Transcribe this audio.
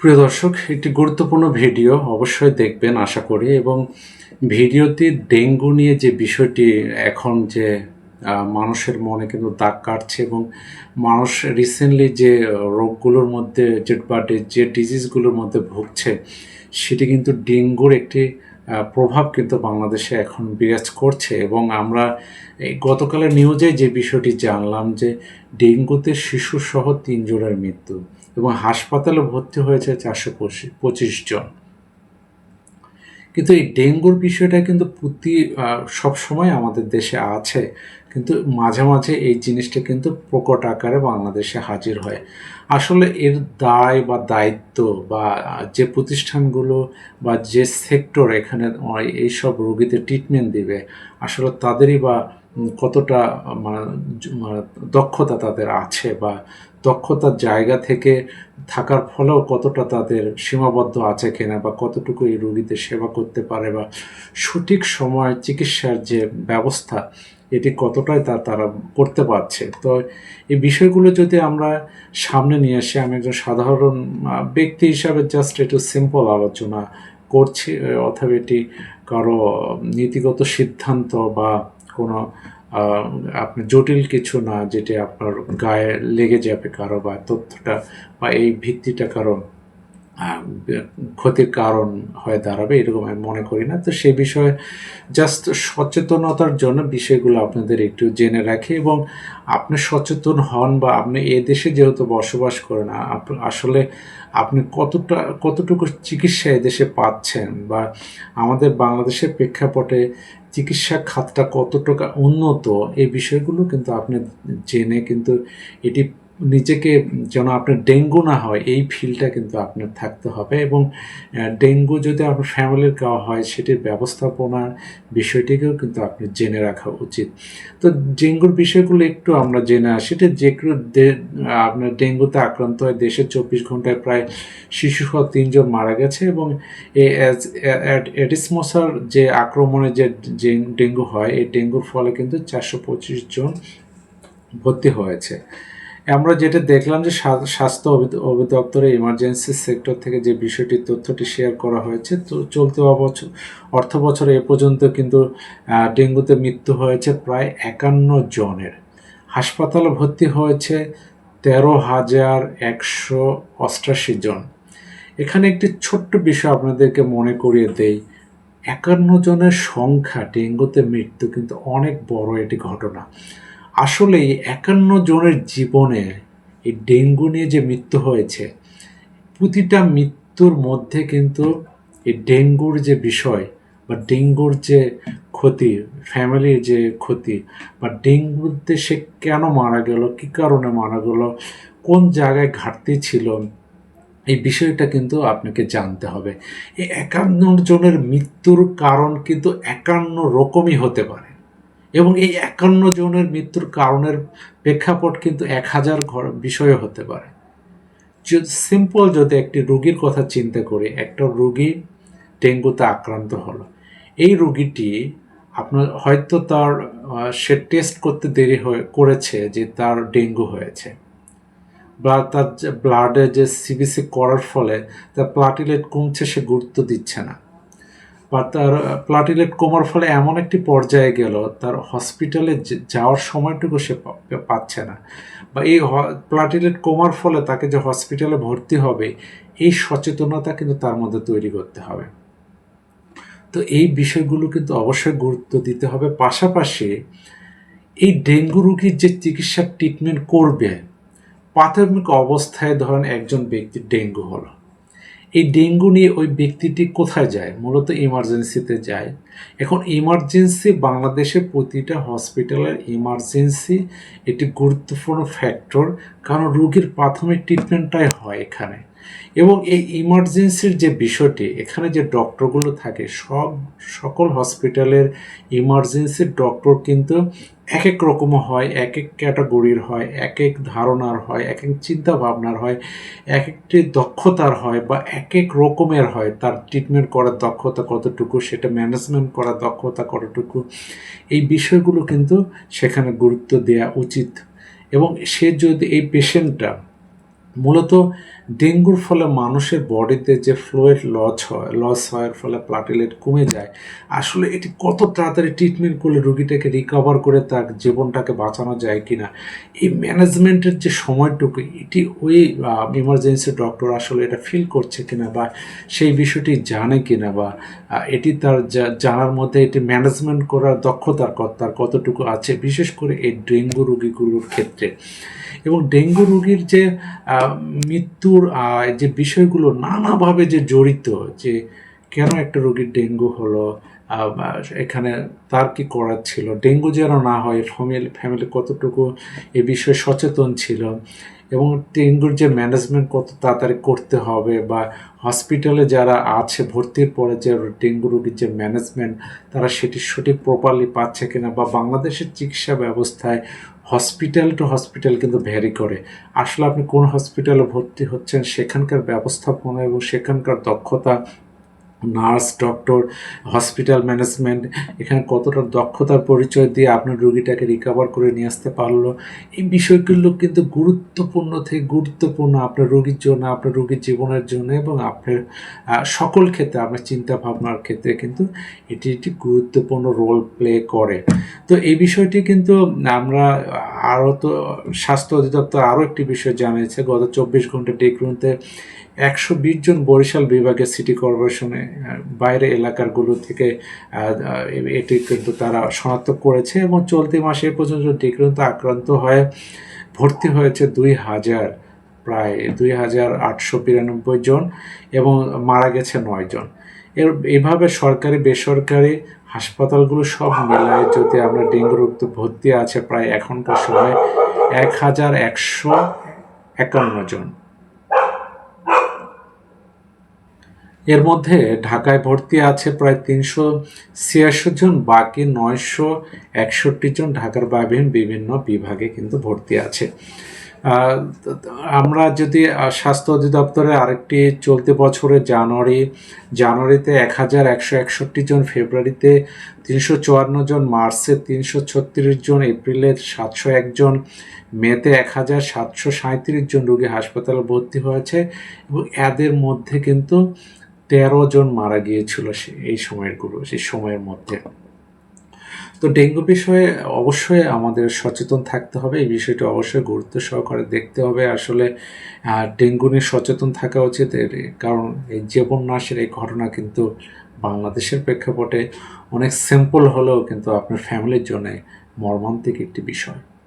প্রিয় দর্শক, একটি গুরুত্বপূর্ণ ভিডিও অবশ্যই দেখবেন, আশা করি, এবং ভিডিওতে ডেঙ্গু নিয়ে যে বিষয়টি এখন যে মানুষের মনে কিন্তু দাগ কাটছে এবং মানুষ রিসেন্টলি যে রোগগুলোর মধ্যে যে, বা যে ডিজিজগুলোর মধ্যে ভুগছে, সেটি কিন্তু ডেঙ্গুর একটি প্রভাব কিন্তু বাংলাদেশে এখন বিরাজ করছে। এবং আমরা গতকালের নিউজে যে বিষয়টি জানলাম যে, ডেঙ্গুতে শিশুসহ তিনজনের মৃত্যু। এবং হাসপাতালে ভর্তি হয়েছে চারশো পঁচিশ জন। কিন্তু এই ডেঙ্গুর বিষয়টা কিন্তু প্রতি সব সময় আমাদের দেশে আছে, কিন্তু মাঝে মাঝে এই জিনিসটা কিন্তু প্রকট আকারে বাংলাদেশে হাজির হয়। আসলে এর দায় বা দায়িত্ব বা যে প্রতিষ্ঠানগুলো বা যে সেক্টর এখানে এইসব রোগীদের ট্রিটমেন্ট দিবে, আসলে তাদেরই বা কতটা মানে মানে দক্ষতা তাদের আছে বা দক্ষতার জায়গা থেকে থাকার ফলেও কতটা তাদের সীমাবদ্ধ আছে কিনা বা কতটুকু এই রোগীদের সেবা করতে পারে বা সঠিক সময় চিকিৎসার যে ব্যবস্থা, এটি কতটাই তা, তারা করতে পারছে। তো এই বিষয়গুলো যদি আমরা সামনে নিয়ে আসি, আমি একজন সাধারণ ব্যক্তি হিসাবে জাস্ট একটু সিম্পল আলোচনা করছি অথবা এটি কারও নীতিগত সিদ্ধান্ত বা কোনো আপনি জটিল কিছু না যেটি আপনার গায়ে লেগে যাবে কারও বা তথ্যটা বা এই ভিত্তিটা কারও ক্ষতির কারণ হয়ে দাঁড়াবে, এরকম আমি মনে করি না। তো সে বিষয়ে জাস্ট সচেতনতার জন্য বিষয়গুলো আপনাদের একটু জেনে রাখি এবং আপনি সচেতন হন বা আপনি এ দেশে যেহেতু বসবাস করেন আসলে আপনি কতটা, কতটুকু চিকিৎসা এদেশে পাচ্ছেন বা আমাদের বাংলাদেশের প্রেক্ষাপটে চিকিৎসা খাতটা কতটুকু উন্নত, এই বিষয়গুলো কিন্তু আপনি জেনে কিন্তু এটি নিজেকে যেন আপনার ডেঙ্গু না হয়, এই ফিলটা কিন্তু আপনার থাকতে হবে এবং ডেঙ্গু যদি আপনার ফ্যামিলির কাউ হয়, সেটির ব্যবস্থাপনার বিষয়টিকেও কিন্তু আপনি জেনে রাখা উচিত। তো ডেঙ্গুর বিষয়গুলো একটু আমরা জেনে আসি। এটা যে আপনার ডেঙ্গুতে আক্রান্ত হয় দেশে চব্বিশ ঘন্টায় প্রায় শিশুসহ তিনজন মারা গেছে এবং এই অ্যাজ- অ্যাড- এডিস মশার যে আক্রমণে যে ডেঙ্গু হয়, এই ডেঙ্গুর ফলে কিন্তু চারশো পঁচিশ জন ভর্তি হয়েছে। আমরা যেটা দেখলাম যে স্বাস্থ্য অধি- অধিদপ্তরের ইমার্জেন্সি সেক্টর থেকে যে বিষয়টি, তথ্যটি শেয়ার করা হয়েছে, তো চলতি বছর অর্থ বছরে এ পর্যন্ত কিন্তু ডেঙ্গুতে মৃত্যু হয়েছে প্রায় একান্ন জনের। হাসপাতালে ভর্তি হয়েছে তেরো হাজার একশো অষ্টাশি জন। এখানে একটি ছোট্ট বিষয় আপনাদেরকে মনে করিয়ে দেই। একান্ন জনের সংখ্যা ডেঙ্গুতে মৃত্যু কিন্তু অনেক বড় একটি ঘটনা। আসলে একান্ন জনের জীবনে এই ডেঙ্গু নিয়ে যে মৃত্যু হয়েছে, প্রতিটা মৃত্যুর মধ্যে কিন্তু এই ডেঙ্গুর যে বিষয় বা ডেঙ্গুর যে ক্ষতি ফ্যামিলির যে ক্ষতি বা ডেঙ্গুতে সে কেন মারা গেল, কী কারণে মারা গেল, কোন জায়গায় ঘাটতি ছিল, এই বিষয়টা কিন্তু আপনাকে জানতে হবে। এই একান্ন জনের মৃত্যুর কারণ কিন্তু একান্ন রকমই হতে পারে। এবং এই একান্ন জনের মৃত্যুর কারণের প্রেক্ষাপট কিন্তু এক হাজার ঘর বিষয় হতে পারে। সিম্পল যদি একটি রোগীর কথা চিন্তা করি, একটা রোগী ডেঙ্গুতে আক্রান্ত হলো, এই রোগীটি আপনার হয়তো তার সে টেস্ট করতে দেরি হয়ে করেছে যে তার ডেঙ্গু হয়েছে বা তার ব্লাডে যে সিবিসি করার ফলে তার প্লাটিলেট কমছে সে গুরুত্ব দিচ্ছে না। বা তার প্লাটিলেট কমার ফলে এমন একটি পর্যায়ে গেল, তার হসপিটালে যাওয়ার সময়টুকু সে পাচ্ছে না। বা এই প্লাটিলেট কমার ফলে তাকে যে হসপিটালে ভর্তি হবে, এই সচেতনতা কিন্তু তার মধ্যে তৈরি করতে হবে। তো এই বিষয়গুলো কিন্তু অবশ্যই গুরুত্ব দিতে হবে। পাশাপাশি এই ডেঙ্গু রোগীর যে চিকিৎসা ট্রিটমেন্ট করবে, প্রাথমিক অবস্থায় ধরেন একজন ব্যক্তির ডেঙ্গু হলো। এই ডেঙ্গু নিয়ে ওই ব্যক্তিটি কোথায় যায়? মূলত ইমার্জেন্সিতে যায়। এখন ইমার্জেন্সি বাংলাদেশের প্রতিটা হসপিটালের ইমার্জেন্সি একটি গুরুত্বপূর্ণ ফ্যাক্টর কারণ রোগীর প্রাথমিক ট্রিটমেন্টটাই হয় এখানে। এবং এই ইমার্জেন্সির যে বিষয়টি, এখানে যে ডক্টরগুলো থাকে, সব সকল হসপিটালের ইমার্জেন্সির ডক্টর কিন্তু এক এক রকম হয় এক এক ক্যাটাগরির হয় এক এক ধারণার হয় এক এক চিন্তা ভাবনার হয় এক একটি দক্ষতার হয় বা এক এক রকমের হয়। তার ট্রিটমেন্ট করার দক্ষতা কতটুকু, সেটা ম্যানেজমেন্ট করার দক্ষতা কতটুকু, এই বিষয়গুলো কিন্তু সেখানে গুরুত্ব দেওয়া উচিত। এবং সে যদি এই পেশেন্টটা মূলত ডেঙ্গুর ফলে মানুষের বডিতে যে ফ্লুইড লস হয় লস হওয়ার ফলে প্লাটিলেট কমে যায়, আসলে এটি কত তাড়াতাড়ি ট্রিটমেন্ট করলে রুগীটাকে রিকভার করে তার জীবনটাকে বাঁচানো যায় কি না এই ম্যানেজমেন্টের যে সময়টুকু, এটি ওই ইমার্জেন্সি ডক্টর আসলে এটা ফিল করছে কিনা বা সেই বিষয়টি জানে কিনা বা এটি তার জানার মধ্যে এটি ম্যানেজমেন্ট করার দক্ষতার তার কতটুকু আছে, বিশেষ করে এই ডেঙ্গু রোগীগুলোর ক্ষেত্রে। এবং ডেঙ্গু রোগীর যে মৃত্যুর যে বিষয়গুলো নানাভাবে যে জড়িত, যে কেন একটা রোগীর ডেঙ্গু হলো এখানে তার কি করার ছিল, ডেঙ্গু যেন না হয়, ফ্যামিলি ফ্যামিলি কতটুকু এ বিষয়ে সচেতন ছিল এবং ডেঙ্গুর যে ম্যানেজমেন্ট কত তাড়াতাড়ি করতে হবে বা হসপিটালে যারা আছে, ভর্তির পরে যে ডেঙ্গু রোগীর যে ম্যানেজমেন্ট, তারা সেটি সঠিক প্রপারলি পাচ্ছে কিনা বা বাংলাদেশের চিকিৎসা ব্যবস্থায় হসপিটাল টু হসপিটাল কিন্তু ভ্যারি করে। আসলে আপনি কোন হসপিটালে ভর্তি হচ্ছেন, সেখানকার ব্যবস্থাপনা এবং সেখানকার দক্ষতা নার্স, ডক্টর, হসপিটাল ম্যানেজমেন্ট, এখানে কতটা দক্ষতার পরিচয় দিয়ে আপনার রুগীটাকে রিকভার করে নিয়ে আসতে পারল। এই বিষয়গুলো কিন্তু গুরুত্বপূর্ণ থেকে গুরুত্বপূর্ণ আপনার রুগীর জন্য, আপনার রুগীর জীবনের জন্য এবং আপনার সকল ক্ষেত্রে, আপনার চিন্তা ভাবনার ক্ষেত্রে কিন্তু এটি একটি গুরুত্বপূর্ণ রোল প্লে করে। তো এই বিষয়টি কিন্তু আমরা আরও তো, স্বাস্থ্য অধিদপ্তর আরও একটি বিষয় জানিয়েছে। গত চব্বিশ ঘণ্টা ডেকরুনতে একশো জন বরিশাল বিভাগের সিটি কর্পোরেশনে বাইরে এলাকারগুলো থেকে এটি কিন্তু তারা শনাক্ত করেছে এবং চলতি মাসে পর্যন্ত ডেকরুনতে আক্রান্ত হয়ে ভর্তি হয়েছে দুই হাজার, প্রায় দুই হাজার আটশো বিরানব্বই জন এবং মারা গেছে নয় জন। এর, এভাবে সরকারি, বেসরকারি হাসপাতালগুলো সব মিলায় যদি আমরা ডেঙ্গু রোগ ভর্তি আছে প্রায় এখনকার সময় এক হাজার একশো একান্ন জন। এর মধ্যে ঢাকায় ভর্তি আছে প্রায় তিনশো ছিয়াশি জন, বাকি নয়শো একষট্টি জন ঢাকার বাইরে বিভিন্ন বিভাগে কিন্তু ভর্তি আছে। আমরা যদি স্বাস্থ্য অধিদপ্তরের আরেকটি চলতি বছরের জানুয়ারি, জানুয়ারিতে এক হাজার একশো একষট্টি জন, ফেব্রুয়ারিতে তিনশো চুয়ান্ন জন, মার্চে তিনশো ছত্রিশ জন, এপ্রিলে সাতশো একজন মেতে এক হাজার সাতশো সাঁত্রিশ জন রোগী হাসপাতালে ভর্তি হয়েছে এবং এদের মধ্যে কিন্তু তেরো জন মারা গিয়েছিল সে এই সময়েরগুলো সেই সময়ের মধ্যে। তো ডেঙ্গু বিষয়ে অবশ্যই আমাদের সচেতন থাকতে হবে। এই বিষয়টি অবশ্যই গুরুত্ব সহকারে দেখতে হবে। আসলে ডেঙ্গু নিয়ে সচেতন থাকা উচিত। কারণ, এই জীবন নাশের এই ঘটনা কিন্তু বাংলাদেশের প্রেক্ষাপটে অনেক সিম্পল হলেও কিন্তু আপনার ফ্যামিলির জন্য মর্মান্তিক একটি বিষয়।